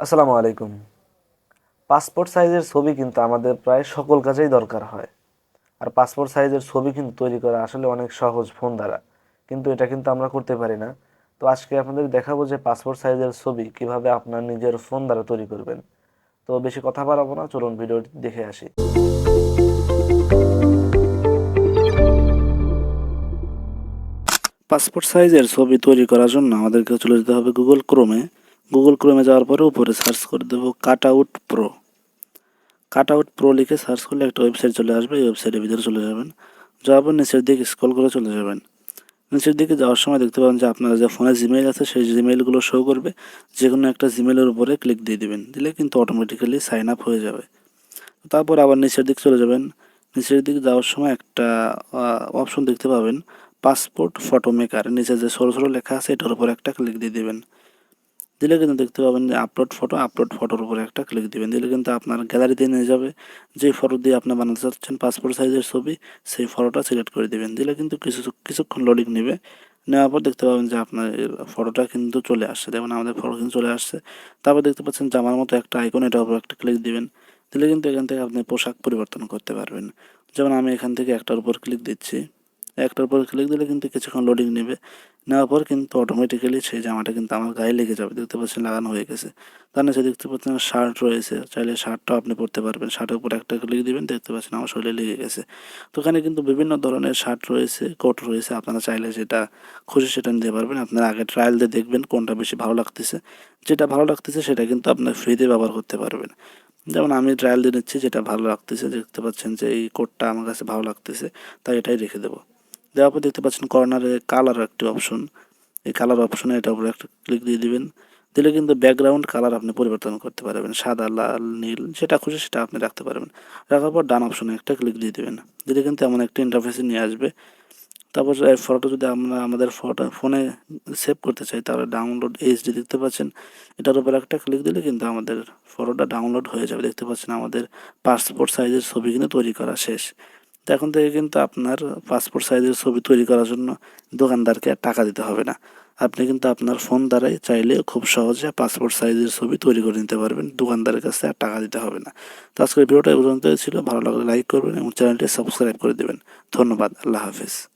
আসসালামু আলাইকুম। পাসপোর্ট সাইজের ছবি কিন্তু আমাদের প্রায় সকল কাজেই দরকার হয়। আর পাসপোর্ট সাইজের ছবি কিন্তু তৈরি করা আসলে অনেক সহজ ফোন দ্বারা। কিন্তু এটা কিন্তু আমরা করতে পারি না। তো আজকে আপনাদের দেখাবো যে পাসপোর্ট সাইজের ছবি কীভাবে আপনার নিজের ফোন দ্বারা তৈরি করবেন। তো বেশি কথা বাড়াবো না, চলুন ভিডিওটি দেখে আসি। পাসপোর্ট সাইজের ছবি তৈরি করার জন্য আমাদেরকে চলে যেতে হবে গুগল ক্রোমে। গুগল ক্রোমে যাওয়ার পরে উপরে সার্চ করে দেবো cut out pro cut out pro লিখে সার্চ করলে একটা ওয়েবসাইট চলে আসবে, এই ওয়েবসাইটের ভিতরে চলে যাবেন। যাওয়ার পর নিচের দিকে স্ক্রল করে চলে যাবেন। নিচের দিকে যাওয়ার সময় দেখতে পাবেন যে আপনার যে ফোনে জিমেইল আছে, সেই জিমেইলগুলো শো করবে। যে কোনো একটা জিমেইলের উপরে ক্লিক দিয়ে দিবেন। দিলে কিন্তু অটোমেটিক্যালি সাইন আপ হয়ে যাবে। তারপর আবার নিচের দিকে চলে যাবেন। নিচের দিকে যাওয়ার সময় একটা অপশন দেখতে পাবেন পাসপোর্ট ফটো মেকার নিচে যে সরু সরু লেখা আছে, এটার উপর একটা ক্লিক দিয়ে দিবেন। দিলে কিন্তু দেখতে পাবেন যে আপলোড ফটো আপলোড ফটোর উপরে একটা ক্লিক দিবেন। দিলে কিন্তু আপনার গ্যালারিতে নিয়ে যাবে যে ফটো দিয়ে আপনি বানাতে চাচ্ছেন পাসপোর্ট সাইজের ছবি, সেই ফটোটা সিলেক্ট করে দিবেন। দিলে কিন্তু কিছু, কিছুক্ষণ লোডিং নেবে। নেওয়ার পর দেখতে পাবেন যে আপনার ফটোটা কিন্তু চলে আসছে। দেখুন, আমাদের ফটো কিন্তু চলে আসছে। তারপর দেখতে পাচ্ছেন জামার মতো একটা আইকন এটার উপর একটা ক্লিক দিবেন। দিলে কিন্তু এখান থেকে আপনি পোশাক পরিবর্তন করতে পারবেন। যেমন আমি এখান থেকে একটার উপর ক্লিক দিচ্ছি। একটার উপর ক্লিক দিলে কিন্তু কিছুক্ষণ লোডিং নেবে। নেওয়ার পর কিন্তু অটোমেটিক্যালি সেই জামাটা কিন্তু আমার গায়ে লেগে যাবে। দেখতে পাচ্ছেন লাগানো হয়ে গেছে। তার নিচে দেখতে পাচ্ছেন শার্ট রয়েছে। চাইলে শার্টটাও আপনি পরতে পারবেন। শার্টের উপর একটা ক্লিক দিবেন, দেখতে পাচ্ছেন আমার শরীরে লেগে গেছে। তো এখানে কিন্তু বিভিন্ন ধরনের শার্ট রয়েছে কোট রয়েছে। আপনারা চাইলে যেটা খুশি সেটা নিতে পারবেন। আপনারা আগে ট্রায়াল দিয়ে দেখবেন কোনটা বেশি ভালো লাগতেছে। যেটা ভালো লাগতেছে সেটা কিন্তু আপনার ফ্রিতে ব্যবহার করতে পারবেন। যেমন আমি ট্রায়াল দিয়ে নিচ্ছি, যেটা ভালো লাগতেছে, দেখতে পাচ্ছেন যে এই কোডটা আমার কাছে ভালো লাগতেছে, তাই এটাই রেখে দেবো। দেওয়ার পর দেখতে পাচ্ছেন কর্নারে কালার একটি অপশন এই কালার অপশনে এটা উপরে একটা ক্লিক দিয়ে দিবেন। দিলে কিন্তু ব্যাকগ্রাউন্ড কালার আপনি পরিবর্তন করতে পারবেন। সাদা, লাল, নীল, যেটা খুশি সেটা আপনি রাখতে পারবেন। রাখার পর ডান অপশনে একটা ক্লিক দিয়ে দিবেন। দিলে কিন্তু এমন একটা ইন্টারফেসে নিয়ে আসবে। তারপর এই ফটো যদি আমরা আমাদের ফটো ফোনে সেভ করতে চাই, তাহলে ডাউনলোড এইচডি দেখতে পাচ্ছেন। এটার উপর একটা ক্লিক দিলে কিন্তু আমাদের ফটোটা ডাউনলোড হয়ে যাবে। দেখতে পাচ্ছেন আমাদের পাসপোর্ট সাইজের ছবি কিন্তু তৈরি করা শেষ। তো এখন থেকে কিন্তু আপনার পাসপোর্ট সাইজের ছবি তৈরি করার জন্য দোকানদারকে টাকা দিতে হবে না। আপনি কিন্তু আপনার ফোন দ্বারাই চাইলে খুব সহজে পাসপোর্ট সাইজের ছবি তৈরি করে নিতে পারবেন। দোকানদারের কাছে আর টাকা দিতে হবে না। তো আজকের ভিডিওটা পর্যন্ত ছিল। ভালো লাগলে লাইক করবেন এবং চ্যানেলটি সাবস্ক্রাইব করে দেবেন। ধন্যবাদ। আল্লাহ হাফেজ।